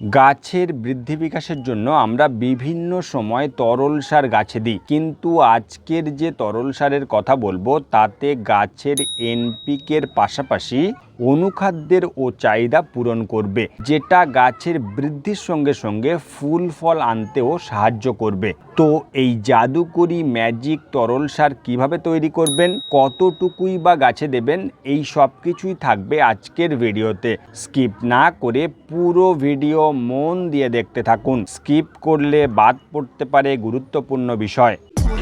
গাছের বৃদ্ধি বিকাশের জন্য আমরা বিভিন্ন সময় তরল সার গাছে দিই। কিন্তু আজকের যে তরল সারের কথা বলব, তাতে গাছের এনপিকের পাশাপাশি অনুখাদ্যের ও চাহিদা পূরণ করবে, যেটা গাছের বৃদ্ধির সঙ্গে সঙ্গে ফুল, ফল আনতেও সাহায্য করবে। তো এই জাদুকরি ম্যাজিক তরল সার কীভাবে তৈরি করবেন, কতটুকুই বা গাছে দেবেন, এই সব কিছুই থাকবে আজকের ভিডিওতে। স্কিপ না করে পুরো ভিডিও মন দিয়ে দেখতে থাকুন। স্কিপ করলে বাদ পড়তে পারে গুরুত্বপূর্ণ বিষয়।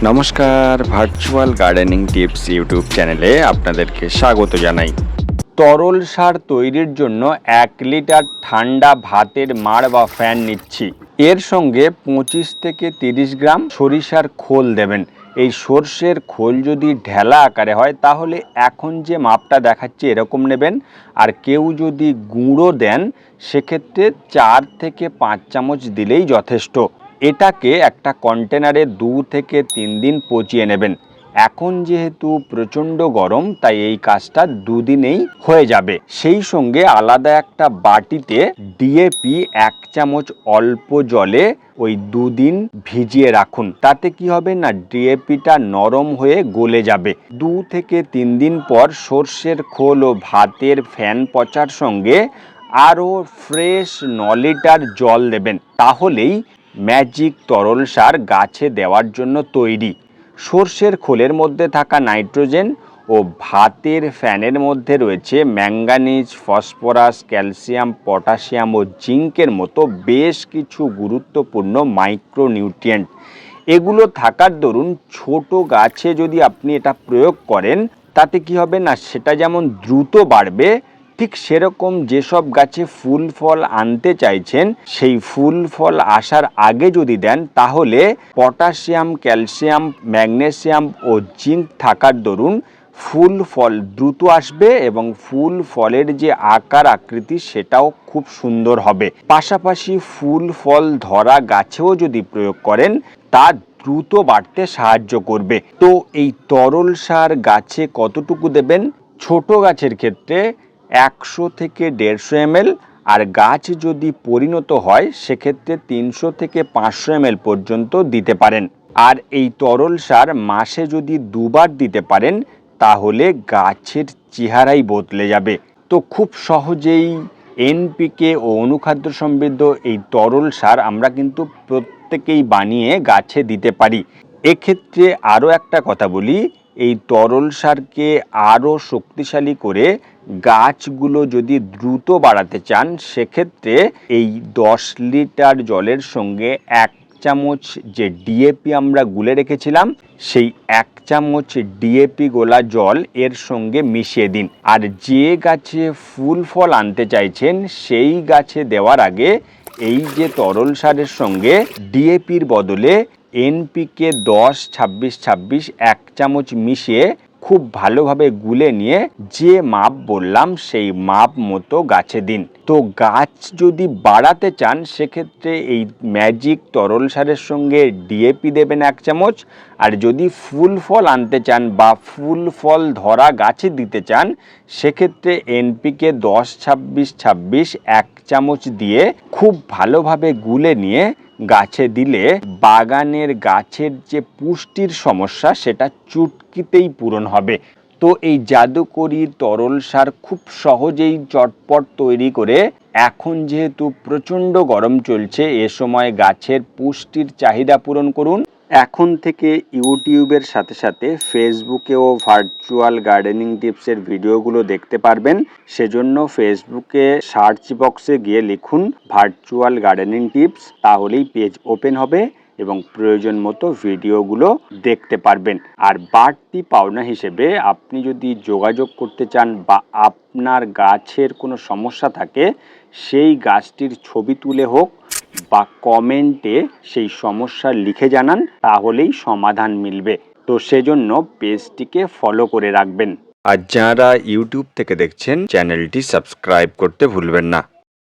নমস্কার, ভার্চুয়াল গার্ডেনিং টিপস ইউটিউব চ্যানেলে আপনাদেরকে স্বাগত জানাই। তরল সার তৈরির জন্য এক লিটার ঠান্ডা ভাতের মাড় বা ফ্যান নিচ্ছি। এর সঙ্গে পঁচিশ থেকে তিরিশ গ্রাম সরিষার খোল দেবেন। এই সর্ষের খোল যদি ঢেলা আকারে হয়, তাহলে এখন যে মাপটা দেখাচ্ছে এরকম নেবেন। আর কেউ যদি গুঁড়ো দেন, সেক্ষেত্রে চার থেকে পাঁচ চামচ দিলেই যথেষ্ট। এটাকে একটা কন্টেনারে দু থেকে তিন দিন পচিয়ে নেবেন। এখন যেহেতু প্রচণ্ড গরম, তাই এই কাজটা দুদিনেই হয়ে যাবে। সেই সঙ্গে আলাদা একটা বাটিতে ডিএপি এক চামচ অল্প জলে ওই দুদিন ভিজিয়ে রাখুন। তাতে কি হবে না ডিএপিটা নরম হয়ে গলে যাবে। দু থেকে তিন দিন পর সর্ষের খোল ও ভাতের ফ্যান পচার সঙ্গে আরও ফ্রেশ ন লিটার জল দেবেন। তাহলেই ম্যাজিক তরল সার গাছে দেওয়ার জন্য তৈরি। সর্ষের খোলের মধ্যে থাকা নাইট্রোজেন ও ভাতের ফ্যানের মধ্যে রয়েছে ম্যাঙ্গানিজ, ফসফরাস, ক্যালসিয়াম, পটাশিয়াম ও জিঙ্কের মতো বেশ কিছু গুরুত্বপূর্ণ মাইক্রোনিউট্রিয়েন্ট। এগুলো থাকার দরুন ছোট গাছে যদি আপনি এটা প্রয়োগ করেন, তাতে কি হবে না? সেটা যেমন দ্রুত বাড়বে ঠিক সেরকম যেসব গাছে ফুল, ফল আনতে চাইছেন, সেই ফুল, ফল আসার আগে যদি দেন, তাহলে পটাশিয়াম, ক্যালসিয়াম, ম্যাগনেসিয়াম ও জিঙ্ক থাকার দরুন ফুল, ফল দ্রুত আসবে এবং ফুল, ফলের যে আকার, আকৃতি, সেটাও খুব সুন্দর হবে। পাশাপাশি ফুল, ফল ধরা গাছেও যদি প্রয়োগ করেন, তা দ্রুত বাড়তে সাহায্য করবে। তো এই তরল সার গাছে কতটুকু দেবেন? ছোট গাছের ক্ষেত্রে একশো থেকে দেড়শো এমএল, আর গাছ যদি পরিণত হয়, সেক্ষেত্রে তিনশো থেকে পাঁচশো এমএল পর্যন্ত দিতে পারেন। আর এই তরল সার মাসে যদি দুবার দিতে পারেন, তাহলে গাছের চেহারাই বদলে যাবে। তো খুব সহজেই এনপিকে ও অনুখাদ্য সমৃদ্ধ এই তরল সার আমরা কিন্তু প্রত্যেকেই বানিয়ে গাছে দিতে পারি। এক্ষেত্রে আরও একটা কথা বলি এই তরল সারকে আরও শক্তিশালী করে গাছগুলো যদি দ্রুত বাড়াতে চান, সেক্ষেত্রে এই দশ লিটার জলের সঙ্গে এক চামচ যে ডিএপি আমরা গুলে রেখেছিলাম, সেই এক চামচ ডিএপি গোলা জল এর সঙ্গে মিশিয়ে দিন। আর যে গাছে ফুল ফল আনতে চাইছেন, সেই গাছে দেওয়ার আগে এই যে তরল সারের সঙ্গে ডিএপির বদলে এনপিকে দশ, ছাব্বিশ ছাব্বিশ এক চামচ মিশিয়ে খুব ভালোভাবে গুলে নিয়ে যে মাপ বললাম সেই মাপ মতো গাছে দিন। তো গাছ যদি বাড়াতে চান, সেক্ষেত্রে এই ম্যাজিক তরল সারের সঙ্গে ডিএপি দেবেন এক চামচ। আর যদি ফুল ফল আনতে চান বা ফুল ফল ধরা গাছে দিতে চান, সেক্ষেত্রে এনপিকে দশ, ছাব্বিশ ছাব্বিশ এক চামচ দিয়ে খুব ভালোভাবে গুলে নিয়ে গাছে দিলে বাগানের গাছের যে পুষ্টির সমস্যা, সেটা চুটকিতেই পূরণ হবে। তো এই জাদুকরি তরল সার খুব সহজেই চটপট তৈরি করে এখন যেহেতু প্রচণ্ড গরম চলছে, এ সময় গাছের পুষ্টির চাহিদা পূরণ করুন। এখন থেকে ইউটিউবের সাথে সাথে ফেসবুকেও ভার্চুয়াল গার্ডেনিং টিপসের ভিডিওগুলো দেখতে পারবেন। সেজন্য ফেসবুকে সার্চ বক্সে গিয়ে লিখুন ভার্চুয়াল গার্ডেনিং টিপস তাহলেই পেজ ওপেন হবে এবং প্রয়োজন মতো ভিডিওগুলো দেখতে পারবেন। আর বাড়তি পাওনা হিসেবে আপনি যদি যোগাযোগ করতে চান বা আপনার গাছের কোনো সমস্যা থাকে, সেই গাছটির ছবি তুলে হোক বা কমেন্টে সেই সমস্যা লিখে জানান, তাহলেই সমাধান মিলবে। তো সেজন্য পেজটিকে ফলো করে রাখবেন। আর যারা ইউটিউব থেকে দেখছেন, চ্যানেলটি সাবস্ক্রাইব করতে ভুলবেন না।